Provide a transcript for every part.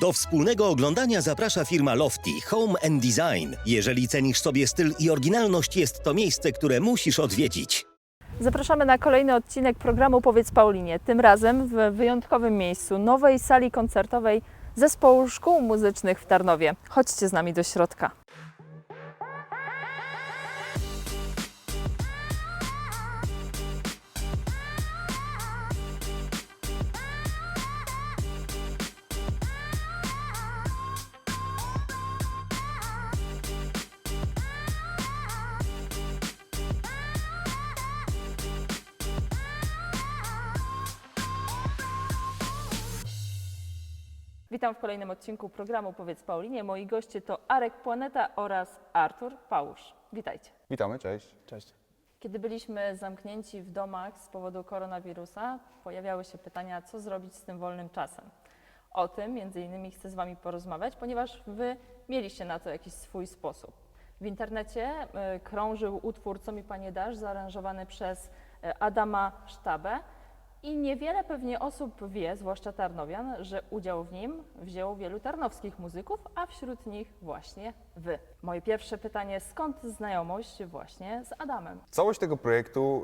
Do wspólnego oglądania zaprasza firma Lofty Home and Design. Jeżeli cenisz sobie styl i oryginalność, jest to miejsce, które musisz odwiedzić. Zapraszamy na kolejny odcinek programu Powiedz Paulinie. Tym razem w wyjątkowym miejscu nowej sali koncertowej Zespołu Szkół Muzycznych w Tarnowie. Chodźcie z nami do środka. Witam w kolejnym odcinku programu Powiedz Paulinie. Moi goście to Arek Płaneta oraz Artur Pałusz. Witajcie. Witamy, cześć. Cześć. Kiedy byliśmy zamknięci w domach z powodu koronawirusa, pojawiały się pytania, co zrobić z tym wolnym czasem. O tym między innymi chcę z Wami porozmawiać, ponieważ Wy mieliście na to jakiś swój sposób. W internecie y, krążył utwór Co mi Panie dasz, zaaranżowany przez y, Adama Sztabę i niewiele pewnie osób wie, zwłaszcza Tarnowian, że udział w nim wzięło wielu tarnowskich muzyków, a wśród nich właśnie Wy. Moje pierwsze pytanie, skąd znajomość właśnie z Adamem? Całość tego projektu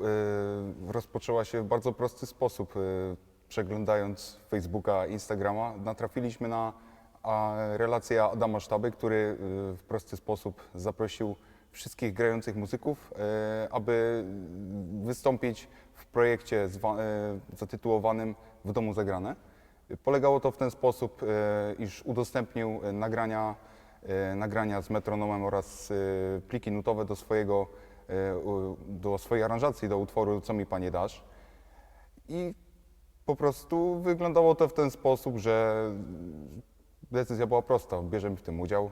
y, rozpoczęła się w bardzo prosty sposób. Y, przeglądając Facebooka, Instagrama, natrafiliśmy na a, relację Adama Sztaby, który y, w prosty sposób zaprosił wszystkich grających muzyków, y, aby wystąpić w projekcie y, zatytułowanym W domu zagrane. Polegało to w ten sposób, y, iż udostępnił nagrania, nagrania z metronomem oraz pliki nutowe do, swojego, do swojej aranżacji, do utworu Co mi panie dasz. I po prostu wyglądało to w ten sposób, że decyzja była prosta, bierzemy w tym udział.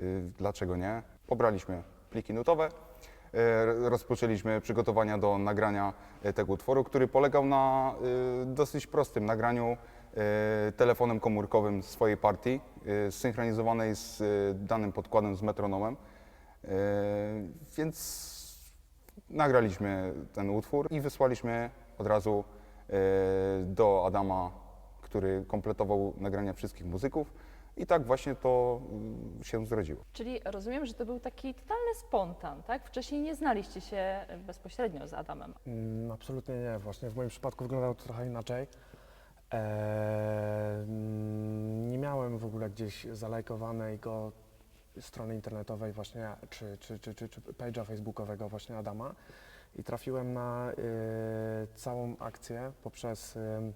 Y, Dlaczego nie? Pobraliśmy pliki nutowe, y, rozpoczęliśmy przygotowania do nagrania y, tego utworu, który polegał na y, dosyć prostym nagraniu telefonem komórkowym swojej partii, zsynchronizowanej z danym podkładem z metronomem. Więc nagraliśmy ten utwór i wysłaliśmy od razu e, do Adama, który kompletował nagrania wszystkich muzyków. I tak właśnie to mm, się zrodziło. Czyli rozumiem, że to był taki totalny spontan, tak? Wcześniej nie znaliście się bezpośrednio z Adamem. Mm, absolutnie nie. Właśnie w moim przypadku wyglądało to trochę inaczej. Eee, mm, nie miałem w ogóle gdzieś zalajkowanej go strony internetowej właśnie, czy, czy, czy, czy, czy page'a facebookowego właśnie Adama i trafiłem na y, całą akcję poprzez y,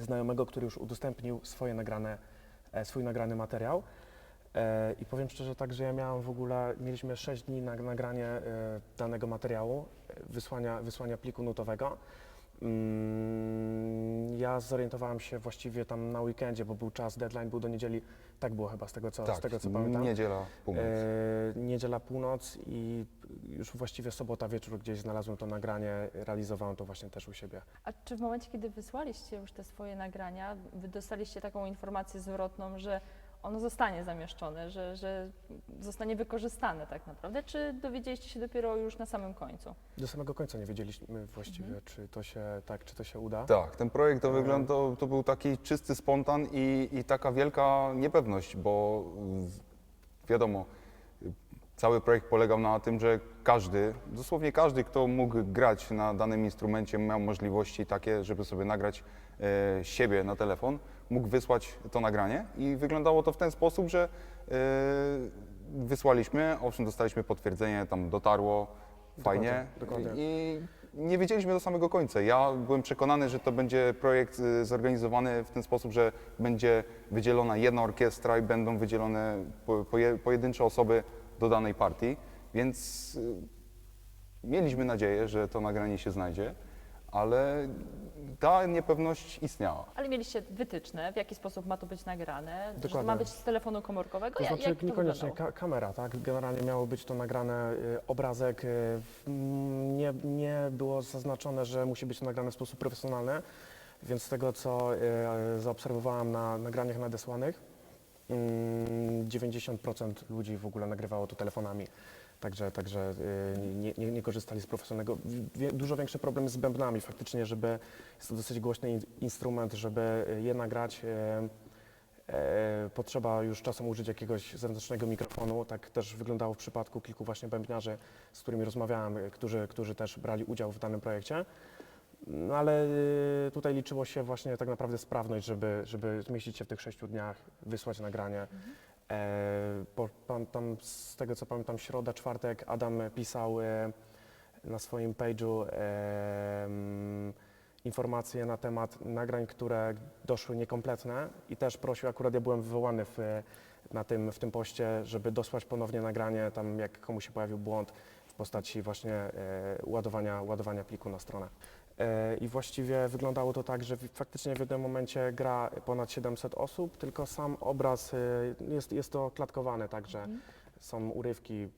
znajomego, który już udostępnił swoje nagrane, e, swój nagrany materiał. E, I powiem szczerze tak, że ja miałem w ogóle, mieliśmy 6 dni na nagranie e, danego materiału, wysłania, wysłania pliku nutowego. Mm, Ja zorientowałem się właściwie tam na weekendzie, bo był czas, deadline był do niedzieli, tak było chyba z tego co, z tego, co pamiętam. niedziela, północ. E, niedziela północ i już właściwie sobota wieczór gdzieś znalazłem to nagranie, realizowałem to właśnie też u siebie. A czy w momencie, kiedy wysłaliście już te swoje nagrania, wy dostaliście taką informację zwrotną, że ono zostanie zamieszczone, że, że zostanie wykorzystane tak naprawdę, czy dowiedzieliście się dopiero już na samym końcu? Do samego końca nie wiedzieliśmy właściwie, czy to się tak, czy to się uda. Tak, ten projekt to wyglądał, to był taki czysty spontan i, i taka wielka niepewność, bo wiadomo, cały projekt polegał na tym, że każdy, dosłownie każdy, kto mógł grać na danym instrumencie, miał możliwości takie, żeby sobie nagrać e, siebie na telefon, mógł wysłać to nagranie i wyglądało to w ten sposób, że e, wysłaliśmy, owszem, dostaliśmy potwierdzenie, tam dotarło, fajnie dokładnie. i nie wiedzieliśmy do samego końca. Ja byłem przekonany, że to będzie projekt y, zorganizowany w ten sposób, że będzie wydzielona jedna orkiestra i będą wydzielone po- poje- pojedyncze osoby do danej partii, więc y, mieliśmy nadzieję, że to nagranie się znajdzie, ale ta niepewność istniała. Ale mieliście wytyczne, w jaki sposób ma to być nagrane, że to Dokładnie. ma być z telefonu komórkowego? To Ja- znaczy Jak to niekoniecznie wyglądało? ka kamera, tak? Generalnie miało być to nagrane, y, obrazek, y, w- nie, nie było zaznaczone, że musi być to nagrane w sposób profesjonalny, więc z tego co y, zaobserwowałem na nagraniach nadesłanych, mm, 90% ludzi w ogóle nagrywało to telefonami. Także, także y, nie, nie, nie korzystali z profesjonalnego. Dużo większy problem z bębnami faktycznie, żeby jest to dosyć głośny in, instrument, żeby je nagrać. y, potrzeba już czasem użyć jakiegoś zewnętrznego mikrofonu. Tak też wyglądało w przypadku kilku właśnie bębniarzy, z którymi rozmawiałem, y, którzy, którzy też brali udział w danym projekcie. No ale y, tutaj liczyło się właśnie tak naprawdę sprawność, żeby, żeby zmieścić się w tych sześciu dniach, wysłać nagranie. E, po, pan, tam z tego co pamiętam, środa, czwartek Adam pisał e, na swoim page'u e, informacje na temat nagrań, które doszły niekompletne i też prosił, akurat ja byłem wywołany w, na tym, w tym poście, żeby dosłać ponownie nagranie, tam jak komuś się pojawił błąd w postaci właśnie e, ładowania, ładowania pliku na stronę. E, I właściwie wyglądało to tak, że faktycznie w jednym momencie gra ponad 700 osób, tylko sam obraz e, jest, jest to klatkowane, także są urywki,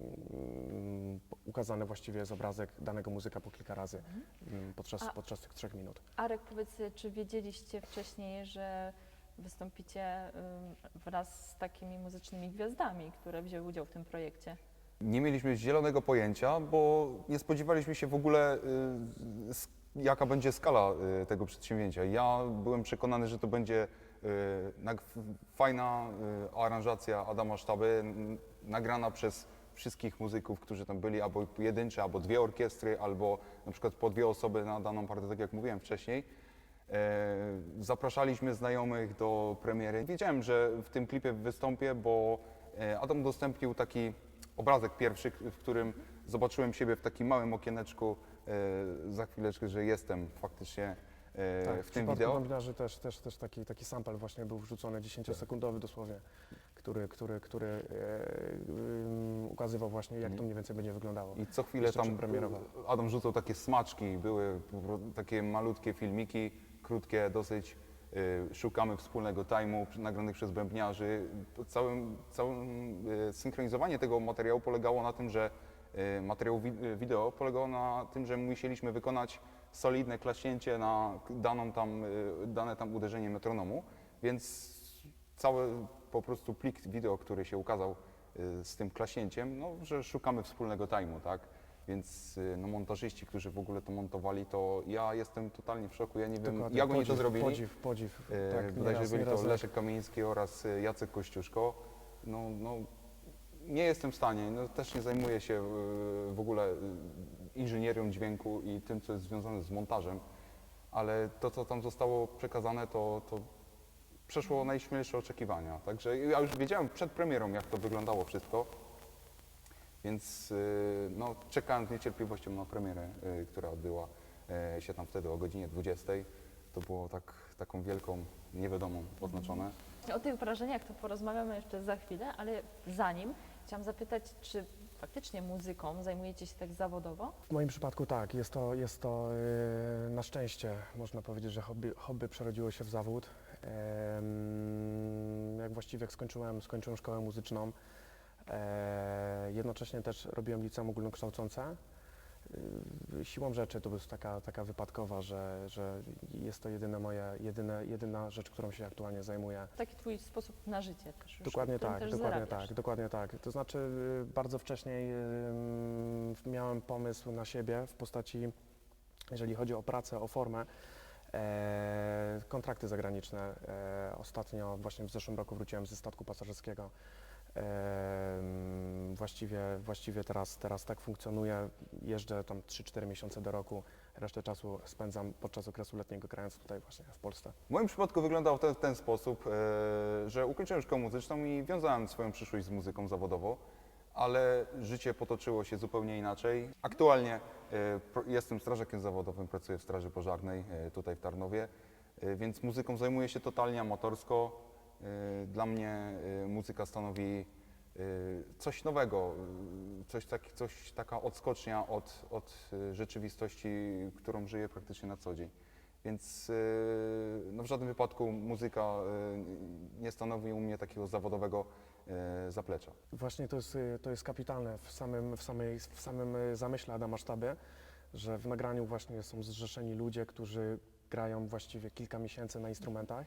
mm, ukazany właściwie jest obrazek danego muzyka po kilka razy mm, podczas, A- podczas tych trzech minut. Arek, powiedz, czy wiedzieliście wcześniej, że wystąpicie wraz z takimi muzycznymi gwiazdami, które wzięły udział w tym projekcie? Nie mieliśmy zielonego pojęcia, bo nie spodziewaliśmy się w ogóle, y, jaka będzie skala y, tego przedsięwzięcia. Ja byłem przekonany, że to będzie y, fajna aranżacja Adama Sztaby, nagrana przez wszystkich muzyków, którzy tam byli, albo pojedyncze, albo dwie orkiestry, albo na przykład po dwie osoby na daną partię, tak jak mówiłem wcześniej. E, Zapraszaliśmy znajomych do premiery. Wiedziałem, że w tym klipie wystąpię, bo e, Adam udostępnił taki obrazek pierwszy, w którym zobaczyłem siebie w takim małym okieneczku e, za chwileczkę, że jestem faktycznie e, w tym przypadku wideo. Bębniarzy też, też, też taki, taki sample właśnie był wrzucony, 10-sekundowy dosłownie, który, który, który e, ym, ukazywał właśnie, jak to mniej więcej będzie wyglądało. I co chwilę Jeszcze tam przedpremierowa. Adam rzucał takie smaczki, były po pro- takie malutkie filmiki, krótkie dosyć. Y, Szukamy wspólnego przy- nagranych przez bębniarzy. To Całym, y, synchronizowanie tego materiału polegało na tym, że y, materiał wi- wideo polegało na tym, że musieliśmy wykonać solidne klaśnięcie na daną tam, dane tam uderzenie metronomu, więc cały po prostu plik wideo, który się ukazał z tym klaśnięciem, no, że szukamy wspólnego time'u, tak? Więc y, no, montażyści, którzy w ogóle to montowali, to ja jestem totalnie w szoku. Ja nie wiem, Dokładnie, jak oni to zrobili. Podziw, podziw. E, tak, Bodajże nieraz, byli to nieraz, Leszek Kamiński oraz e, Jacek Kościuszko. No, no, nie jestem w stanie, no, też nie zajmuję się w ogóle inżynierią dźwięku i tym, co jest związane z montażem, ale to, co tam zostało przekazane, to, to przeszło najśmielsze oczekiwania. Także ja już wiedziałem przed premierą, jak to wyglądało wszystko, więc e, no, czekałem z niecierpliwością na premierę, e, która odbyła e, się tam wtedy o godzinie 20. To było tak, taką wielką niewiadomą oznaczone. O tych wrażeniach to porozmawiamy jeszcze za chwilę, ale zanim chciałam zapytać, czy faktycznie muzyką zajmujecie się tak zawodowo? W moim przypadku tak, jest to, jest to na szczęście, można powiedzieć, że hobby, hobby przerodziło się w zawód. Jak właściwie jak skończyłem, skończyłem szkołę muzyczną, jednocześnie też robiłem liceum ogólnokształcące. Y, Siłą rzeczy to jest taka, taka wypadkowa, że, że jest to jedyne moje, jedyne, jedyna rzecz, którą się aktualnie zajmuję. Taki twój sposób na życie też już, Dokładnie tak, też dokładnie zarabiasz. tak, dokładnie tak. To znaczy y, bardzo wcześniej miałem pomysł na siebie w postaci, jeżeli chodzi o pracę, o formę, e, kontrakty zagraniczne. E, ostatnio, właśnie w zeszłym roku wróciłem ze statku pasażerskiego. Właściwie, właściwie teraz, teraz tak funkcjonuje. Jeżdżę tam 3-4 miesiące do roku, resztę czasu spędzam podczas okresu letniego grając tutaj właśnie w Polsce. W moim przypadku wyglądał to w ten sposób, e, że ukończyłem szkołę muzyczną i wiązałem swoją przyszłość z muzyką zawodowo, ale życie potoczyło się zupełnie inaczej. Aktualnie e, pro- jestem strażakiem zawodowym, pracuję w Straży Pożarnej e, tutaj w Tarnowie, e, więc muzyką zajmuję się totalnie amatorsko. E, Dla mnie e, muzyka stanowi e, coś nowego, coś, taki, coś taka odskocznia od, od rzeczywistości, którą żyję praktycznie na co dzień. Więc y, no w żadnym wypadku muzyka y, nie stanowi u mnie takiego zawodowego y, zaplecza. Właśnie to jest, y, to jest kapitalne w samym, w, samej, w samym y, zamyśle Adama Sztaby, że w nagraniu właśnie są zrzeszeni ludzie, którzy grają właściwie kilka miesięcy na instrumentach,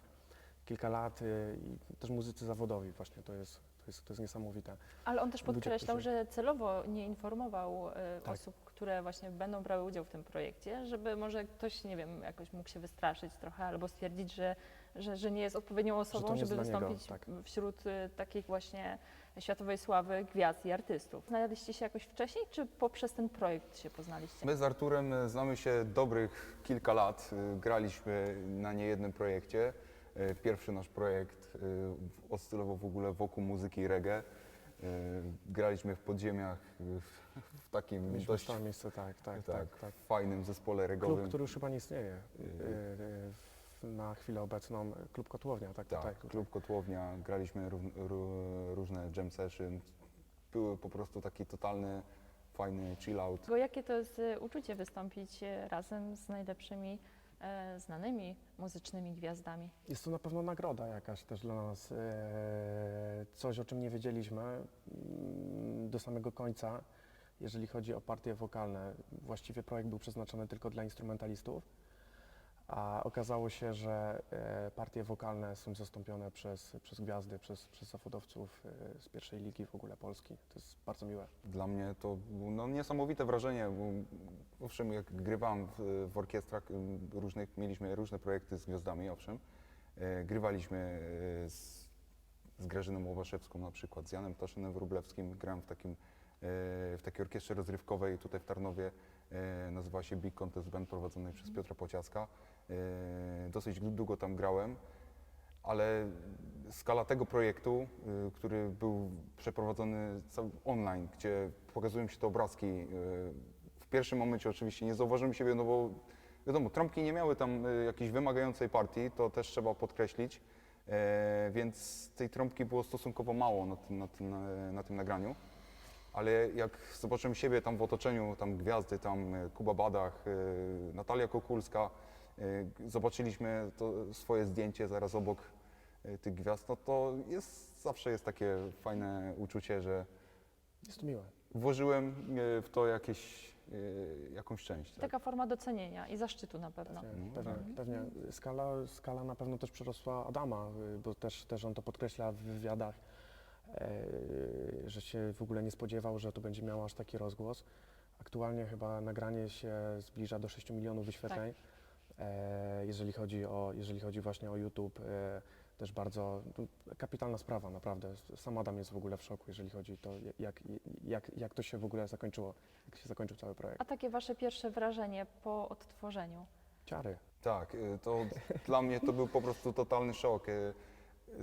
kilka lat y, i też muzycy zawodowi właśnie, to jest, to jest, to jest niesamowite. Ale on też Ludzie, podkreślał, którzy- że celowo nie informował e, Tak. osób, które właśnie będą brały udział w tym projekcie, żeby może ktoś, nie wiem, jakoś mógł się wystraszyć trochę albo stwierdzić, że że, że nie jest odpowiednią osobą, jest żeby dla niego, wystąpić tak. wśród y, takich właśnie światowej sławy gwiazd i artystów. Znaleźliście się jakoś wcześniej, czy poprzez ten projekt się poznaliście? My z Arturem e, znamy się dobrych kilka lat. E, Graliśmy na niejednym projekcie. E, Pierwszy nasz projekt e, oscylował w ogóle wokół muzyki reggae. E, Graliśmy w podziemiach w, takim Mieliśmy dość stałe miejsce, tak, tak, tak, tak, tak. fajnym zespole Klub, regowym. który już chyba nie istnieje na chwilę obecną, klub Kotłownia, tak, Tak, tutaj. klub Kotłownia, graliśmy ró, ró, różne jam sessions. Były po prostu taki totalny, fajny chill out. Bo jakie to jest uczucie wystąpić razem z najlepszymi e, znanymi muzycznymi gwiazdami? Jest to na pewno nagroda jakaś też dla nas, e, coś o czym nie wiedzieliśmy mm, do samego końca, jeżeli chodzi o partie wokalne. Właściwie projekt był przeznaczony tylko dla instrumentalistów, a okazało się, że e, partie wokalne są zastąpione przez, przez gwiazdy, przez, przez zawodowców e, z pierwszej ligi w ogóle Polski. To jest bardzo miłe. Dla mnie to było no, niesamowite wrażenie, bo owszem, jak grywałem w, w orkiestrach y, różnych, mieliśmy różne projekty z gwiazdami, owszem. E, grywaliśmy e, z, z Grażyną Łowaszewską na przykład, z Janem Taszynem Wróblewskim. Grałem w, takim, e, w takiej orkiestrze rozrywkowej tutaj w Tarnowie. E, nazywa się Big Contest Band prowadzonej przez Piotra Pociaska. E, dosyć długo tam grałem ale skala tego projektu, y, który był przeprowadzony online, gdzie pokazują się te obrazki, y, w pierwszym momencie oczywiście nie zauważyłem siebie, no bo wiadomo, trąbki nie miały tam y, jakiejś wymagającej partii, to też trzeba podkreślić, e, więc tej trąbki było stosunkowo mało na tym, na tym, e, na tym nagraniu. Ale jak zobaczyłem siebie tam w otoczeniu, tam gwiazdy, tam Kuba Badach, Natalia Kokulska, zobaczyliśmy to swoje zdjęcie zaraz obok e, tych gwiazd, no to jest, zawsze jest takie fajne uczucie, że Jest to miłe. włożyłem e, w to jakieś, e, jakąś część. Tak? Taka forma docenienia i zaszczytu na pewno. Pewnie, No, pewnie, pewnie. Skala, skala na pewno też przerosła Adama, y, bo też, też on to podkreśla w wywiadach, e, że się w ogóle nie spodziewał, że to będzie miało aż taki rozgłos. Aktualnie chyba nagranie się zbliża do 6 milionów wyświetleń. E, jeżeli, chodzi o, jeżeli chodzi właśnie o YouTube, e, też bardzo kapitalna sprawa, naprawdę. Sam Adam jest w ogóle w szoku, jeżeli chodzi o to, jak, jak, jak to się w ogóle zakończyło, jak się zakończył cały projekt. A takie wasze pierwsze wrażenie po odtworzeniu? Ciary. Tak, y, to dla mnie to był po prostu totalny szok.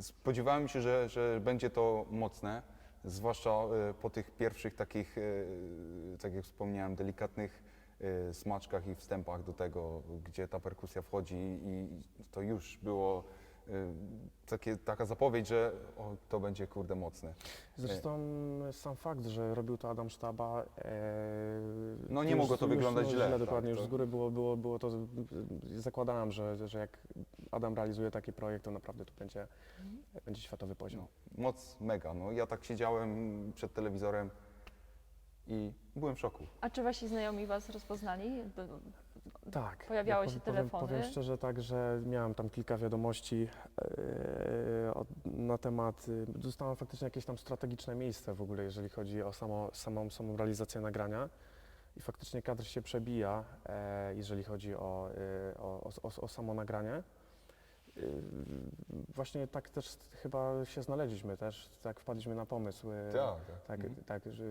Spodziewałem się, że, że będzie to mocne, zwłaszcza po tych pierwszych takich, tak jak wspomniałem, delikatnych y, smaczkach i wstępach do tego, gdzie ta perkusja wchodzi i to już było y, takie, taka zapowiedź, że o, to będzie kurde mocne. Zresztą sam fakt, że robił to Adam Sztaba. E, No nie już- mogło to już, wyglądać no, źle, tak, dokładnie, już to- z góry było, było, było to. Zakładałem, że, że jak Adam realizuje taki projekt, to naprawdę to będzie, będzie światowy poziom. No, moc mega. No, ja tak siedziałem przed telewizorem i byłem w szoku. A czy wasi znajomi was rozpoznali? Tak. Pojawiały ja się powiem, telefony? Powiem, powiem szczerze tak, że miałem tam kilka wiadomości e, od, na temat, e, dostałem faktycznie jakieś tam strategiczne miejsce w ogóle, jeżeli chodzi o samo, samą, samą realizację nagrania. I faktycznie kadr się przebija, e, jeżeli chodzi o, e, o, o, o, o samo nagranie. E, Właśnie tak też chyba się znaleźliśmy też, tak wpadliśmy na pomysł. e, tak. Tak, Mhm. tak, że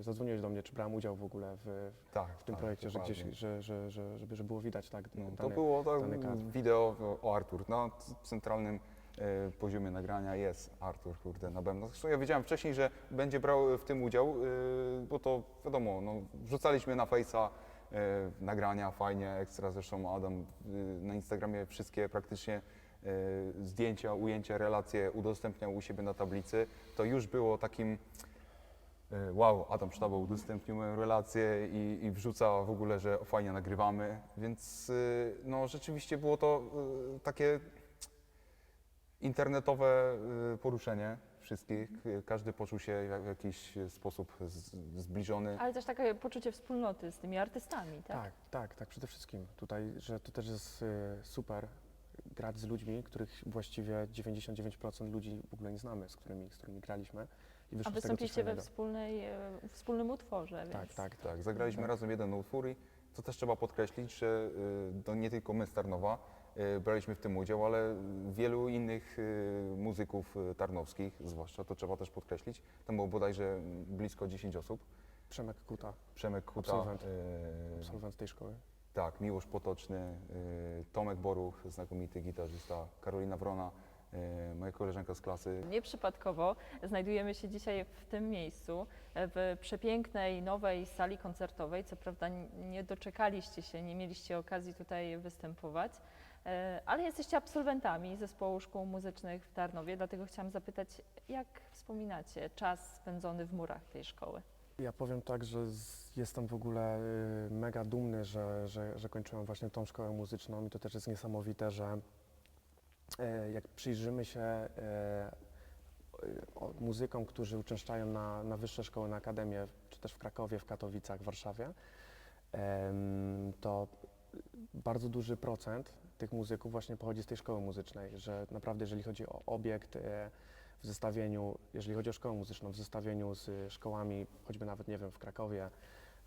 zadzwoniłeś do mnie, czy brałem udział w ogóle w, tak, w tym tak, projekcie, że gdzieś, dokładnie. że, że, że, żeby, że było widać tak No, to było tak kadr. wideo o Artur. Na c- centralnym e, poziomie nagrania jest Artur, kurde, na pewno. Zresztą ja wiedziałem wcześniej, że będzie brał w tym udział, e, bo to wiadomo, no, wrzucaliśmy na Face'a e, nagrania, fajnie, ekstra. Zresztą Adam e, na Instagramie wszystkie praktycznie zdjęcia, ujęcia, relacje udostępniał u siebie na tablicy. To już było takim E, Wow, Adam Sztaba udostępnił moją relację i, i wrzuca w ogóle, że fajnie nagrywamy, więc y, no rzeczywiście było to takie internetowe poruszenie wszystkich. Każdy poczuł się w jakiś sposób zbliżony. Ale też takie poczucie wspólnoty z tymi artystami, tak? Tak, tak, tak, przede wszystkim. Tutaj, że to też jest super grać z ludźmi, których właściwie 99% ludzi w ogóle nie znamy, z którymi, z którymi graliśmy. I wyszło A z tego coś wystąpiliście we fajnego. wspólnej, e, wspólnym utworze, Tak, więc... tak. Tak, zagraliśmy Tak. razem jeden utwór i co też trzeba podkreślić, że y, to nie tylko my z Tarnowa, e, braliśmy w tym udział, ale wielu innych e, muzyków e, tarnowskich, zwłaszcza, to trzeba też podkreślić, tam było bodajże blisko 10 osób. Przemek Kuta, Przemyk Kuta, Absolwent. e, absolwent tej szkoły. Tak, Miłosz Potoczny, y, Tomek Boruch, znakomity gitarzysta, Karolina Wrona, y, moja koleżanka z klasy. Nieprzypadkowo znajdujemy się dzisiaj w tym miejscu, w przepięknej, nowej sali koncertowej. Co prawda nie doczekaliście się, nie mieliście okazji tutaj występować, e, ale jesteście absolwentami Zespołu Szkół Muzycznych w Tarnowie, dlatego chciałam zapytać, jak wspominacie czas spędzony w murach tej szkoły? Ja powiem tak, że z, jestem w ogóle y, mega dumny, że, że, że kończyłem właśnie tą szkołę muzyczną i to też jest niesamowite, że e, jak przyjrzymy się y, o, muzykom, którzy uczęszczają na, na wyższe szkoły, na akademię, czy też w Krakowie, w Katowicach, w Warszawie, to bardzo duży procent tych muzyków właśnie pochodzi z tej szkoły muzycznej, że naprawdę jeżeli chodzi o obiekt e, w zestawieniu, jeżeli chodzi o szkołę muzyczną, w zestawieniu z szkołami, choćby nawet, nie wiem, w Krakowie,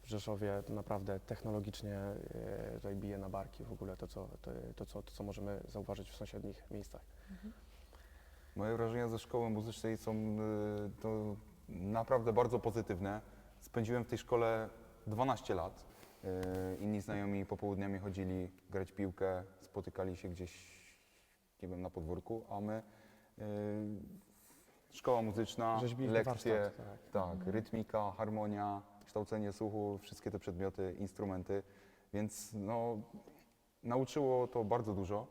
w Rzeszowie, to naprawdę technologicznie e, tutaj bije na barki w ogóle to co, to, to, co, to, co możemy zauważyć w sąsiednich miejscach. Moje wrażenia ze szkoły muzycznej są y, to naprawdę bardzo pozytywne. Spędziłem w tej szkole 12 lat. Y, Inni znajomi popołudniami chodzili grać piłkę, spotykali się gdzieś, nie wiem, na podwórku, a my szkoła muzyczna, lekcje, warsztat, tak. tak, rytmika, harmonia, kształcenie słuchu, wszystkie te przedmioty, instrumenty, więc no, nauczyło to bardzo dużo.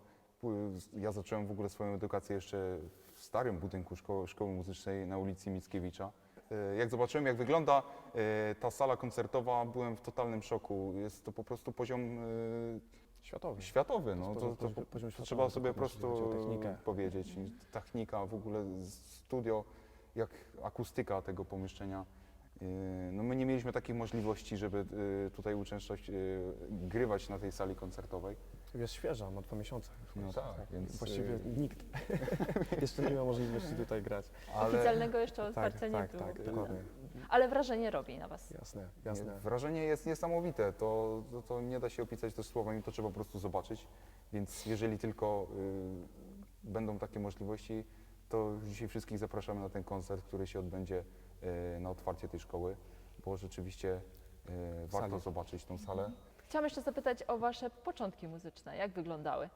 Ja zacząłem w ogóle swoją edukację jeszcze w starym budynku szkoły, szkoły muzycznej na ulicy Mickiewicza. E, Jak zobaczyłem, jak wygląda e, ta sala koncertowa, byłem w totalnym szoku. Jest to po prostu poziom Światowy. światowy. No. To To, to, to, światowy, trzeba sobie po prostu powiedzieć. Technika, w ogóle studio, jak akustyka tego pomieszczenia. E, No my nie mieliśmy takich możliwości, żeby e, tutaj uczęszczać, e, grywać na tej sali koncertowej. Jest świeża, ma dwa miesiące. No tak, więc, Właściwie y- nikt jeszcze nie miał możliwości tutaj grać. Oficjalnego jeszcze Tak, otwarcia nie tak, było. tak, prawda? dokładnie. Ale wrażenie robi na Was. Jasne, jasne. Wrażenie jest niesamowite, to, to, to nie da się opisać też słowami, to trzeba po prostu zobaczyć. Więc jeżeli tylko y, będą takie możliwości, to już dzisiaj wszystkich zapraszamy na ten koncert, który się odbędzie y, na otwarcie tej szkoły, bo rzeczywiście y, warto Sali. zobaczyć tą salę. Chciałam jeszcze zapytać o Wasze początki muzyczne. Jak wyglądały?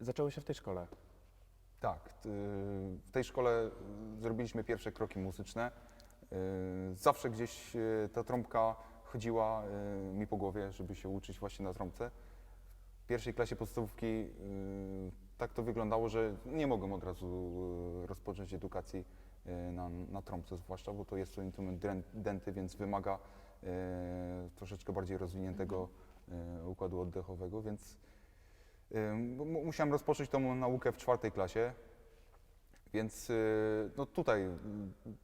Zaczęło się w tej szkole. Tak, t- w tej szkole y, zrobiliśmy pierwsze kroki muzyczne. Y, Zawsze gdzieś y, ta trąbka chodziła y, mi po głowie, żeby się uczyć właśnie na trąbce. W pierwszej klasie podstawówki tak to wyglądało, że nie mogłem od razu rozpocząć edukacji na, na trąbce zwłaszcza, bo to jest to instrument dęty, więc wymaga troszeczkę bardziej rozwiniętego układu oddechowego, więc Musiałem rozpocząć tą naukę w czwartej klasie, więc no tutaj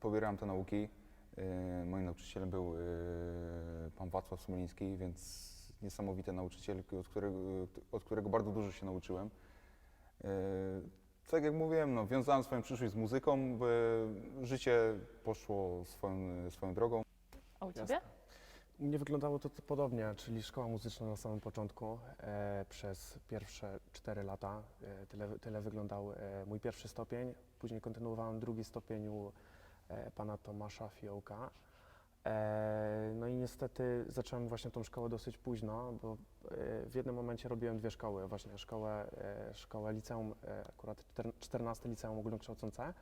pobierałem te nauki. Y, Moim nauczycielem był y, pan Wacław Smoliński, więc niesamowity nauczyciel, od którego, od którego bardzo dużo się nauczyłem. Y, Tak jak mówiłem, no, wiązałem swoją przyszłość z muzyką, życie poszło swoją, swoją drogą. A u Jasne. Ciebie? U mnie wyglądało to podobnie, czyli szkoła muzyczna na samym początku. E, przez pierwsze 4 lata e, tyle, tyle wyglądał e, mój pierwszy stopień. Później kontynuowałem drugi stopień u e, pana Tomasza Fiołka. E, no i niestety zacząłem właśnie tą szkołę dosyć późno, bo e, w jednym momencie robiłem dwie szkoły. Właśnie szkołę, e, szkołę liceum, e, akurat czter- 14 liceum ogólnokształcące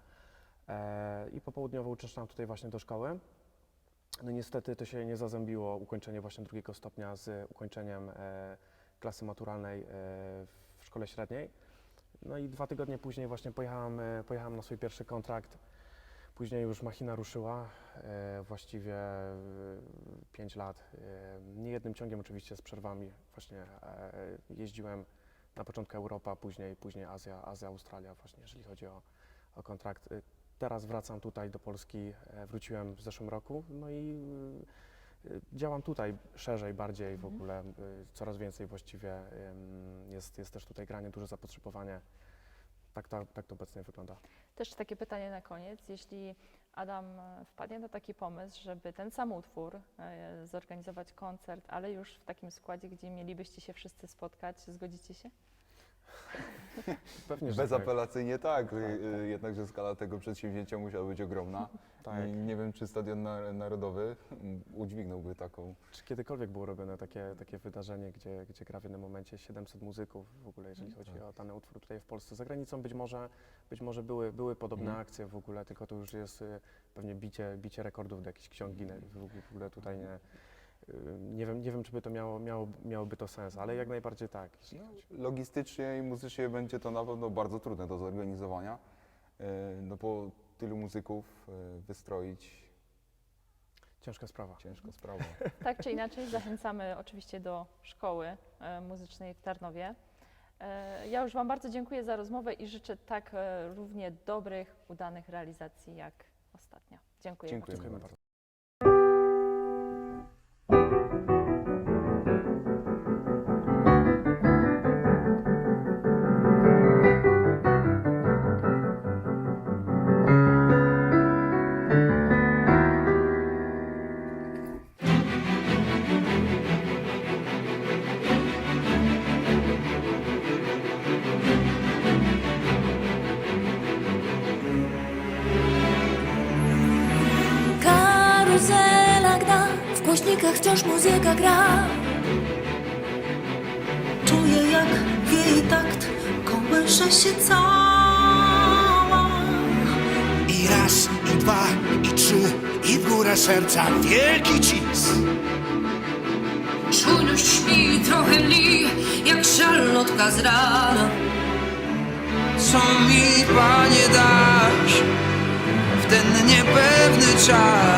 e, i popołudniowo uczęszczałem tutaj właśnie do szkoły. No niestety to się nie zazębiło ukończenie właśnie drugiego stopnia z ukończeniem e, klasy maturalnej e, w szkole średniej. No i dwa tygodnie później właśnie pojechałem, e, pojechałem na swój pierwszy kontrakt. Później już machina ruszyła, e, właściwie e, pięć lat. E, nie jednym ciągiem oczywiście z przerwami. Właśnie e, jeździłem na początku Europa, później, później Azja, Azja, Australia właśnie, jeżeli chodzi o, o kontrakt. E, Teraz wracam tutaj do Polski, e, wróciłem w zeszłym roku, no i e, e, działam tutaj szerzej, bardziej w ogóle, e, coraz więcej właściwie em, jest, jest też tutaj granie, duże zapotrzebowanie. Tak to, tak to obecnie wygląda. Też takie pytanie na koniec. Jeśli Adam e, wpadnie na taki pomysł, żeby ten sam utwór e, zorganizować koncert, ale już w takim składzie, gdzie mielibyście się wszyscy spotkać, zgodzicie się? Pewnie, że tak. Bezapelacyjnie tak, y, y, jednakże skala tego przedsięwzięcia musiała być ogromna. Tak. I nie wiem, czy Stadion Na- Narodowy mm, udźwignąłby taką. Czy kiedykolwiek było robione takie, takie wydarzenie, gdzie, gdzie gra w jednym momencie 700 muzyków w ogóle, jeżeli chodzi o dany utwór tutaj w Polsce? Za granicą być może, być może były, były podobne Mhm. akcje w ogóle, tylko to już jest y, pewnie bicie, bicie rekordów do jakichś ksiąg Guinness. W ogóle, tutaj nie, nie, wiem, nie wiem, czy by to miało, miało, miałoby to sens, ale jak najbardziej tak. chodzi. Logistycznie i muzycznie będzie to na pewno bardzo trudne do zorganizowania, y, no bo tylu muzyków y, wystroić Ciężka sprawa. ciężka sprawa. Tak czy inaczej, zachęcamy oczywiście do szkoły muzycznej w Tarnowie. Ja już Wam bardzo dziękuję za rozmowę i życzę tak równie dobrych, udanych realizacji jak ostatnio. Dziękuję. Dziękuję Dziękujemy bardzo. bardzo. Wciąż muzyka gra. Czuję jak jej takt, kołysze się cała. I raz, i dwa, i trzy, i w górę serca wielki cis. Czujność śpi trochę mli, jak szarlotka z rana. Co mi, Panie, dasz w ten niepewny czas?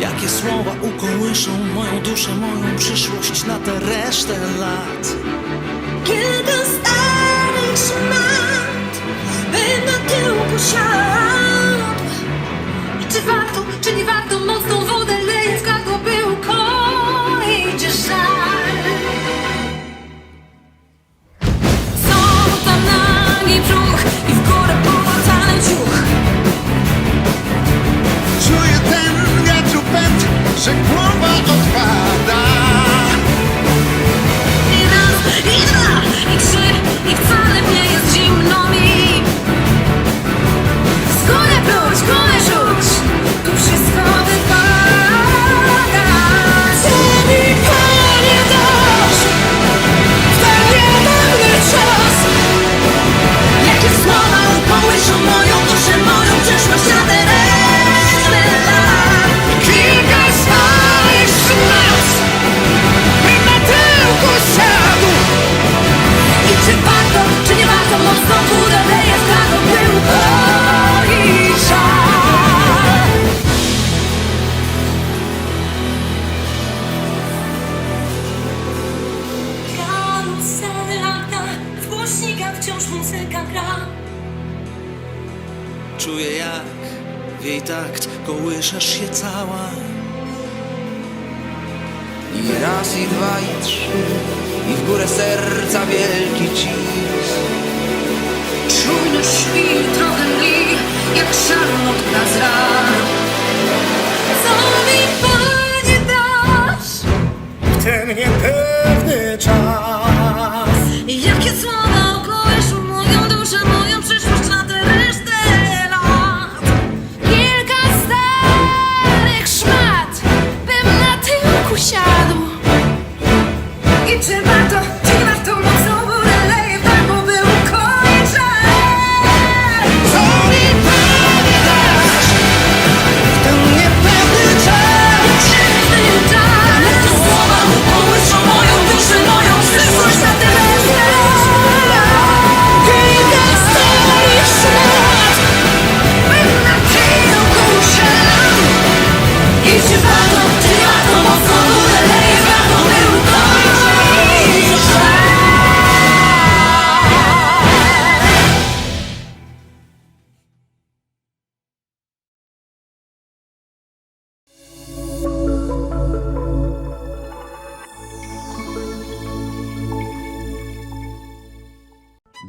Jakie słowa ukołyszą moją duszę, moją przyszłość na tę resztę lat. Kilka starych szmat, by na tyłku siadł. I czy warto, czy nie warto mocną wodę pęd, że kołyszesz się cała. I raz, i dwa, i trzy, i w górę serca wielki cis. Czujność śpi trochę mli, jak szarlotka z ran. Co mi Panie dasz? Ten niepewny czas. Jakie słowa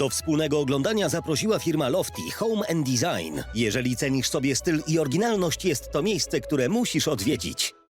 Wspólnego oglądania zaprosiła firma Lofty Home and Design. Jeżeli cenisz sobie styl i oryginalność, jest to miejsce, które musisz odwiedzić.